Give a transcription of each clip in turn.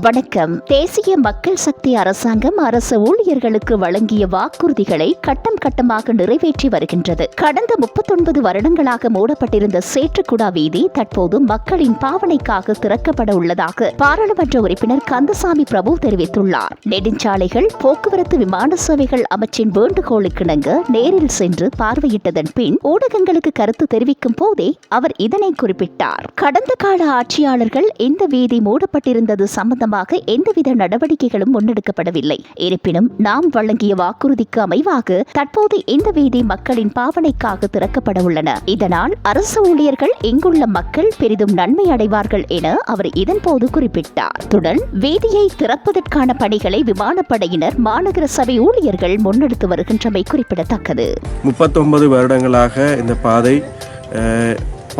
வணக்கம். தேசிய மக்கள் சக்தி அரசாங்கம் அரசு ஊழியர்களுக்கு வழங்கிய வாக்குறுதிகளை கட்டம் கட்டமாக நிறைவேற்றி வருகின்றது. கடந்த முப்பத்தொன்பது வருடங்களாக மூடப்பட்டிருந்த சேற்றுக்குடா வீதி தற்போது மக்களின் பாவனைக்காக திறக்கப்பட உள்ளதாக பாராளுமன்ற உறுப்பினர் கந்தசாமி பிரபு தெரிவித்துள்ளார். நெடுஞ்சாலைகள் போக்குவரத்து விமான சேவைகள் அமைச்சின் வேண்டுகோளுக்கிணங்க நேரில் சென்று பார்வையிட்டதன் பின் ஊடகங்களுக்கு கருத்து தெரிவிக்கும் போதே அவர் இதனை குறிப்பிட்டார். கடந்த கால ஆட்சியாளர்கள் இந்த வீதி மூடப்பட்டிருந்தது சம்பந்தமாக எந்தவித நடவடிக்கைகளும் முன்னெடுக்கப்படவில்லை. இருப்பினும் நாம் வழங்கிய வாக்குறுதிக்கு அமைவாக தற்போது இந்த வீதி மக்களின் பாவனைக்காக திறக்கப்பட உள்ளன. இதனால் அரசு ஊழியர்கள் இங்குள்ள மக்கள் பெரிதும் நன்மை அடைவார்கள் என அவர் இதன்போது குறிப்பிட்டார். அத்துடன் வீதியை திறப்பதற்கான பணிகளை விமானப்படையினர் மாநகர சபை ஊழியர்கள் முன்னெடுத்து வருகின்றமை குறிப்பிடத்தக்கது. முப்பத்தொன்பது வருடங்களாக இந்த பாதை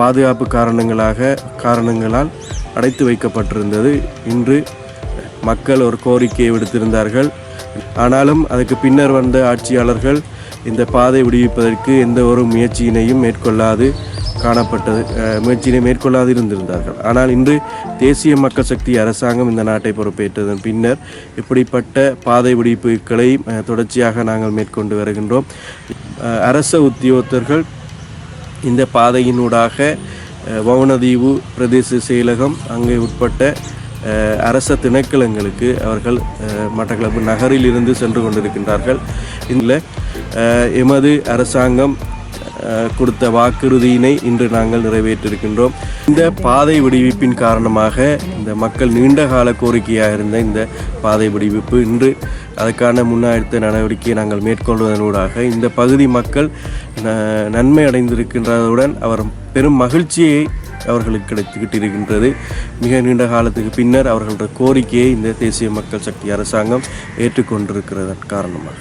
பாதுகாப்பு காரணங்களாக காரணங்களால் அடைத்து வைக்கப்பட்டிருந்தது. இன்று மக்கள் ஒரு கோரிக்கையை விடுத்திருந்தார்கள். ஆனாலும் அதுக்கு பின்னர் வந்த ஆட்சியாளர்கள் இந்த பாதை விடுவிப்பதற்கு எந்த ஒரு முயற்சியினையும் மேற்கொள்ளாது காணப்பட்டது முயற்சியினை மேற்கொள்ளாது இருந்திருந்தார்கள். ஆனால் இன்று தேசிய மக்கள் சக்தி அரசாங்கம் இந்த நாட்டை பொறுப்பேற்றதன் பின்னர் இப்படிப்பட்ட பாதை விடுவிப்புகளை தொடர்ச்சியாக நாங்கள் மேற்கொண்டு வருகின்றோம். அரச உத்தியோகத்தர்கள் இந்த பாதையினூடாக வவுனதீவு பிரதேச செயலகம் அங்கே உட்பட்ட அரச திணைக்களங்களுக்கு அவர்கள் மட்டக்களப்பு நகரில் இருந்து சென்று கொண்டிருக்கின்றார்கள். இதில் எமது அரசாங்கம் கொடுத்த வாக்குறுதியினை இன்று நாங்கள் நிறைவேற்றிருக்கின்றோம். இந்த பாதை விடுவிப்பின் காரணமாக இந்த மக்கள் நீண்ட கால கோரிக்கையாக இருந்த இந்த பாதை விடுவிப்பு இன்று அதற்கான முன்னாடித்த நடவடிக்கையை நாங்கள் மேற்கொள்வதனூடாக இந்த பகுதி மக்கள் ந- நன்மை அடைந்திருக்கின்றதுடன் அவர் பெரும் மகிழ்ச்சியை அவர்களுக்கு கிடைத்துக்கிட்டு இருக்கின்றது. மிக நீண்ட காலத்துக்கு பின்னர் அவர்களோட கோரிக்கையை இந்த தேசிய மக்கள் சக்தி அரசாங்கம் ஏற்றுக்கொண்டிருக்கிறதன் காரணமாக.